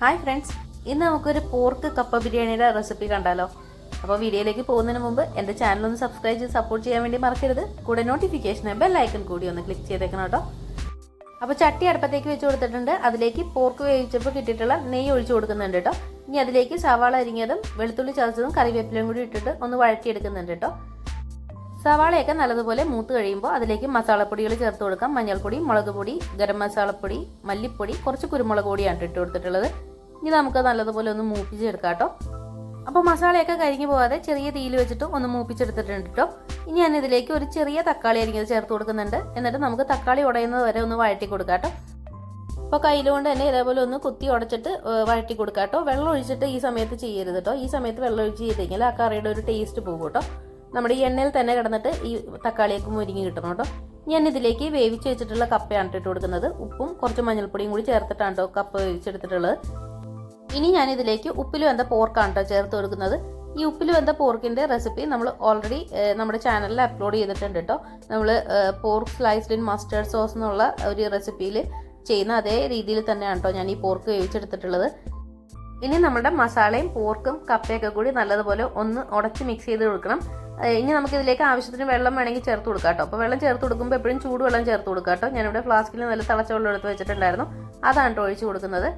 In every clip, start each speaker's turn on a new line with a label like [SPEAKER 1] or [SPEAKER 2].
[SPEAKER 1] Hi friends ഇന്ന് നമുക്കൊരു pork കപ്പ ബിരിയാണിയുടെ റെസിപ്പി കണ്ടാലോ? അപ്പോൾ വീഡിയോയിലേക്ക് പോകുന്നതിന് മുമ്പ് എന്റെ ചാനൽ ഒന്ന് സബ്സ്ക്രൈബ് ചെയ്ത് സപ്പോർട്ട് ചെയ്യാൻ വേണ്ടി മറക്കരുത്. കൂടെ നോട്ടിഫിക്കേഷൻ ഐക്കൺ കൂടി ഒന്ന് ക്ലിക്ക് ചെയ്തേക്കണം കേട്ടോ. അപ്പോൾ ചട്ടി അടുപ്പത്തേക്ക് വെച്ച് കൊടുത്തിട്ടുണ്ട്. അതിലേക്ക് പോർക്ക് വേവിച്ചപ്പോൾ കിട്ടിയിട്ടുള്ള നെയ്യ് ഒഴിച്ചു കൊടുക്കുന്നുണ്ട് കേട്ടോ. ഇനി അതിലേക്ക് സവാള അരിഞ്ഞതും വെളുത്തുള്ളി ചതച്ചതും കറിവേപ്പിലയും കൂടി ഇട്ടിട്ട് ഒന്ന് വഴറ്റിയെടുക്കുന്നുണ്ട് കേട്ടോ. സവാളയൊക്കെ നല്ലതുപോലെ മൂത്ത് കഴിയുമ്പോൾ അതിലേക്ക് മസാലപ്പൊടികൾ ചേർത്ത് കൊടുക്കാം. മഞ്ഞൾപ്പൊടി മുളക് പൊടി ഗരം മസാലപ്പൊടി മല്ലിപ്പൊടി കുറച്ച് കുരുമുളക് പൊടിയാണ് ഇട്ട് കൊടുത്തിട്ടുള്ളത്. ഇനി നമുക്ക് നല്ലതുപോലെ ഒന്ന് മൂപ്പിച്ചെടുക്കാം കേട്ടോ. അപ്പോൾ മസാലയൊക്കെ കരിഞ്ഞു പോകാതെ ചെറിയ തീയിൽ വെച്ചിട്ട് ഒന്ന് മൂപ്പിച്ചെടുത്തിട്ടുണ്ട് കേട്ടോ. ഇനി ഞാൻ ഇതിലേക്ക് ഒരു ചെറിയ തക്കാളി അരിഞ്ഞത് ചേർത്ത് കൊടുക്കുന്നുണ്ട്. എന്നിട്ട് നമുക്ക് തക്കാളി ഉടയുന്നത് വരെ ഒന്ന് വഴറ്റി കൊടുക്കാം കേട്ടോ. അപ്പോൾ കയ്യിലുകൊണ്ട് തന്നെ ഇതേപോലെ ഒന്ന് കുത്തി ഉടച്ചിട്ട് വഴറ്റി കൊടുക്കാം കേട്ടോ. വെള്ളം ഒഴിച്ചിട്ട് ഈ സമയത്ത് ചെയ്യരുത് കേട്ടോ. ഈ സമയത്ത് വെള്ളം ഒഴിച്ച് ചെയ്ത് കഴിഞ്ഞാൽ ആ കറിയുടെ ഒരു ടേസ്റ്റ് പോകും കേട്ടോ. നമ്മുടെ ഈ എണ്ണയിൽ തന്നെ കിടന്നിട്ട് ഈ തക്കാളിയൊക്കെ മുരിങ്ങി കിട്ടണം കേട്ടോ. ഞാൻ ഇതിലേക്ക് വേവിച്ച് വെച്ചിട്ടുള്ള കപ്പയാണ് ഇട്ട് കൊടുക്കുന്നത്. ഉപ്പും കുറച്ച് മഞ്ഞൾപ്പൊടിയും കൂടി ചേർത്തിട്ടാണ് കേട്ടോ കപ്പ വേവിച്ചെടുത്തിട്ടുള്ളത്. ഇനി ഞാൻ ഇതിലേക്ക് ഉപ്പിൽ വെന്ത പോർക്കാണ് കേട്ടോ ചേർത്ത് കൊടുക്കുന്നത്. ഈ ഉപ്പിൽ വെന്ത പോർക്കിന്റെ റെസിപ്പി നമ്മൾ ഓൾറെഡി നമ്മുടെ ചാനലിൽ അപ്ലോഡ് ചെയ്തിട്ടുണ്ട് കേട്ടോ. നമ്മൾ pork sliced in mustard sauce എന്നുള്ള ഒരു റെസിപ്പിയിൽ ചെയ്യുന്ന അതേ രീതിയിൽ തന്നെയാണ് കേട്ടോ ഞാൻ ഈ പോർക്ക് വേവിച്ചെടുത്തിട്ടുള്ളത്. ഇനി നമ്മുടെ മസാലയും പോർക്കും കപ്പയൊക്കെ കൂടി നല്ലതുപോലെ ഒന്ന് ഉടച്ച് മിക്സ് ചെയ്ത് കൊടുക്കണം. ഇനി നമുക്ക് ഇതിലേക്ക് ആവശ്യത്തിന് വെള്ളം വേണമെങ്കിൽ ചേർത്ത് കൊടുക്കാം കേട്ടോ. അപ്പോൾ വെള്ളം ചേർത്ത് കൊടുക്കുമ്പോൾ എപ്പോഴും ചൂടുവെള്ളം ചേർത്ത് കൊടുക്കാം കേട്ടോ. ഞാനിവിടെ ഫ്ലാസ്കിൽ നല്ല തിളച്ച വെള്ളം എടുത്ത് വെച്ചിട്ടുണ്ടായിരുന്നു. അതാണ് ഒഴിച്ച് കൊടുക്കുന്നത്.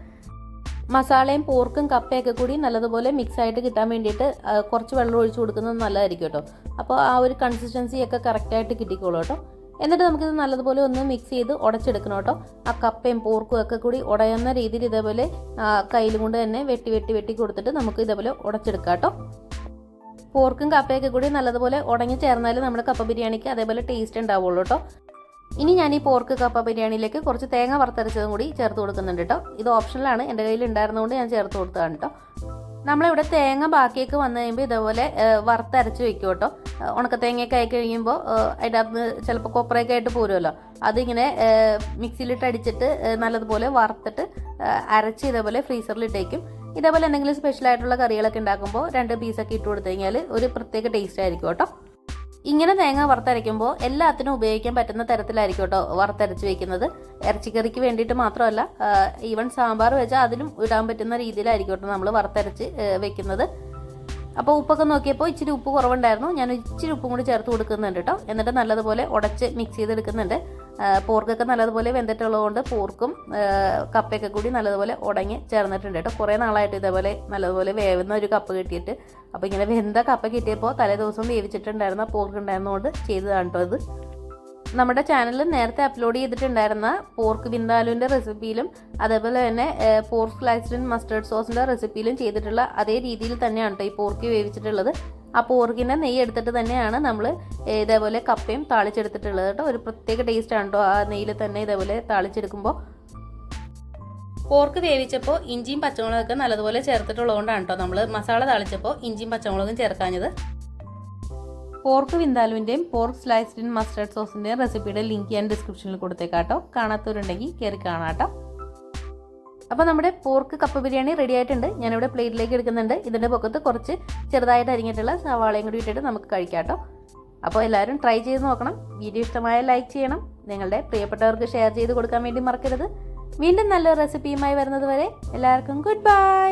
[SPEAKER 1] മസാലയും പോർക്കും കപ്പയൊക്കെ കൂടി നല്ലതുപോലെ മിക്സ് ആയിട്ട് കിട്ടാൻ വേണ്ടിയിട്ട് കുറച്ച് വെള്ളം ഒഴിച്ച് കൊടുക്കുന്നത് നല്ലതായിരിക്കും കേട്ടോ. അപ്പോൾ ആ ഒരു കൺസിസ്റ്റൻസി ഒക്കെ കറക്റ്റായിട്ട് കിട്ടിക്കോളൂ കേട്ടോ. എന്നിട്ട് നമുക്കിത് നല്ലതുപോലെ ഒന്ന് മിക്സ് ചെയ്ത് ഉടച്ചെടുക്കണം കേട്ടോ. ആ കപ്പയും പോർക്കും ഒക്കെ കൂടി ഉടയുന്ന രീതിയിൽ ഇതേപോലെ കയ്യിലും കൊണ്ട് തന്നെ വെട്ടി വെട്ടി വെട്ടി കൊടുത്തിട്ട് നമുക്ക് ഇതേപോലെ ഉടച്ചെടുക്കാം കേട്ടോ. പോർക്കും കപ്പയൊക്കെ കൂടി നല്ലതുപോലെ ഉടങ്ങി ചേർന്നാൽ നമ്മുടെ കപ്പ ബിരിയാണിക്ക് അതേപോലെ ടേസ്റ്റ് ഉണ്ടാവുള്ളൂ കേട്ടോ ഇനി ഞാൻ ഈ പോർക്ക് കപ്പ ബിരിയാണിയിലേക്ക് കുറച്ച് തേങ്ങ വറുത്തരച്ചതും കൂടി ചേർത്ത് കൊടുക്കുന്നുണ്ട് കേട്ടോ ഇത് ഓപ്ഷനിലാണ് എന്റെ കയ്യിൽ ഉണ്ടായിരുന്നതുകൊണ്ട് ഞാൻ ചേർത്ത് കൊടുത്തതാണ് കേട്ടോ നമ്മളിവിടെ തേങ്ങ ബാക്കിയൊക്കെ വന്നു കഴിയുമ്പോൾ ഇതേപോലെ വറുത്തരച്ച് വെക്കും കേട്ടോ ഉണക്കത്തേങ്ങയൊക്കെ ഉണക്ക തേങ്ങയൊക്കെ ആയി കഴിയുമ്പോൾ അതിന്റെ അകത്ത് ചിലപ്പോൾ കൊപ്രയൊക്കെ ആയിട്ട് പോരുമല്ലോ അതിങ്ങനെ മിക്സിയിലിട്ട് അടിച്ചിട്ട് നല്ലതുപോലെ വറുത്തിട്ട് അരച്ച് ഇതേപോലെ ഫ്രീസറിലിട്ടേക്കും ഇതേപോലെ എന്തെങ്കിലും സ്പെഷ്യൽ ആയിട്ടുള്ള കറികളൊക്കെ ഉണ്ടാക്കുമ്പോൾ രണ്ട് പീസൊക്കെ ഇട്ട് കൊടുത്തു കഴിഞ്ഞാൽ ഒരു പ്രത്യേക ടേസ്റ്റ് ആയിരിക്കും കേട്ടോ. ഇങ്ങനെ തേങ്ങ വറുത്തരയ്ക്കുമ്പോൾ എല്ലാത്തിനും ഉപയോഗിക്കാൻ പറ്റുന്ന തരത്തിലായിരിക്കും കേട്ടോ വറുത്തരച്ച് വെക്കുന്നത്. ഇറച്ചിക്കറിക്ക് വേണ്ടിയിട്ട് മാത്രമല്ല ഈവൻ സാമ്പാർ വെച്ചാൽ അതിലും ഇടാൻ പറ്റുന്ന രീതിയിലായിരിക്കും കേട്ടോ നമ്മൾ വറുത്തരച്ച് വെക്കുന്നത്. അപ്പോൾ ഉപ്പൊക്കെ നോക്കിയപ്പോൾ ഇച്ചിരി ഉപ്പ് കുറവുണ്ടായിരുന്നു. ഞാൻ ഇച്ചിരി ഉപ്പും കൂടി ചേർത്ത് കൊടുക്കുന്നുണ്ട് കേട്ടോ. എന്നിട്ട് നല്ലതുപോലെ ഉടച്ച് മിക്സ് ചെയ്തെടുക്കുന്നുണ്ട്. പോർക്കൊക്കെ നല്ലതുപോലെ വെന്തിട്ടുള്ളതുകൊണ്ട് പോർക്കും കപ്പയൊക്കെ കൂടി നല്ലതുപോലെ ഉടങ്ങി ചേർന്നിട്ടുണ്ട് കേട്ടോ. കുറേ നാളായിട്ട് ഇതേപോലെ നല്ലതുപോലെ വേവുന്ന ഒരു കപ്പ് കിട്ടിയിട്ട്. അപ്പോൾ ഇങ്ങനെ വെന്ത കപ്പ കിട്ടിയപ്പോൾ തലേ ദിവസം വേവിച്ചിട്ടുണ്ടായിരുന്ന പോർക്ക് ഉണ്ടായിരുന്നതുകൊണ്ട് ചെയ്തതാണ് കേട്ടോ ഇത്. നമ്മുടെ ചാനലിൽ നേരത്തെ അപ്ലോഡ് ചെയ്തിട്ടുണ്ടായിരുന്ന പോർക്ക് ബിന്ദാലുവിന്റെ റെസിപ്പിയിലും അതേപോലെ തന്നെ പോർക്ക് ഇൻ മസ്റ്റേർഡ് സോസിന്റെ റെസിപ്പിയിലും ചെയ്തിട്ടുള്ള അതേ രീതിയിൽ തന്നെയാണ് കേട്ടോ ഈ പോർക്ക് വേവിച്ചിട്ടുള്ളത്. ആ പോർക്കിന്റെ നെയ്യ് എടുത്തിട്ട് തന്നെയാണ് നമ്മൾ ഇതേപോലെ കപ്പയും താളിച്ചെടുത്തിട്ടുള്ളത് കേട്ടോ. ഒരു പ്രത്യേക ടേസ്റ്റ് ആണ് കേട്ടോ ആ നെയ്യിൽ തന്നെ ഇതേപോലെ താളിച്ചെടുക്കുമ്പോൾ പോർക്ക് വേവിച്ചപ്പോൾ ഇഞ്ചിയും പച്ചമുളകൊക്കെ നല്ലതുപോലെ ചേർത്തിട്ടുള്ളതുകൊണ്ടാണ് കേട്ടോ നമ്മൾ മസാല താളിച്ചപ്പോൾ ഇഞ്ചിയും പച്ചമുളകും ചേർക്കാഞ്ഞത്. പോർക്ക് വിന്താലുവിന്റെയും പോർക്ക് സ്ലൈസ്ഡ് ഇൻ സോസിന്റെയും റെസിപ്പിയുടെ ലിങ്ക് ഞാൻ ഡിസ്ക്രിപ്ഷനിൽ കൊടുത്തേക്കാട്ടോ കാണാത്തവരുണ്ടെങ്കിൽ കയറി കാണാട്ടോ അപ്പോൾ നമ്മുടെ പോർക്ക് കപ്പ ബിരിയാണി റെഡി ആയിട്ടുണ്ട്. ഞാനിവിടെ പ്ലേറ്റിലേക്ക് എടുക്കുന്നുണ്ട്. ഇതിന്റെ പൊക്കത്ത് കുറച്ച് ചെറുതായിട്ട് അരിഞ്ഞിട്ടുള്ള സവാളയും കൂടി ഇട്ടിട്ട് നമുക്ക് കഴിക്കാം കേട്ടോ. അപ്പോൾ എല്ലാവരും ട്രൈ ചെയ്ത് നോക്കണം. വീഡിയോ ഇഷ്ടമായ ലൈക്ക് ചെയ്യണം. നിങ്ങളുടെ പ്രിയപ്പെട്ടവർക്ക് ഷെയർ ചെയ്ത് കൊടുക്കാൻ വേണ്ടി മറക്കരുത്. വീണ്ടും നല്ലൊരു റെസിപ്പിയുമായി വരുന്നത് വരെ എല്ലാവർക്കും ഗുഡ് ബൈ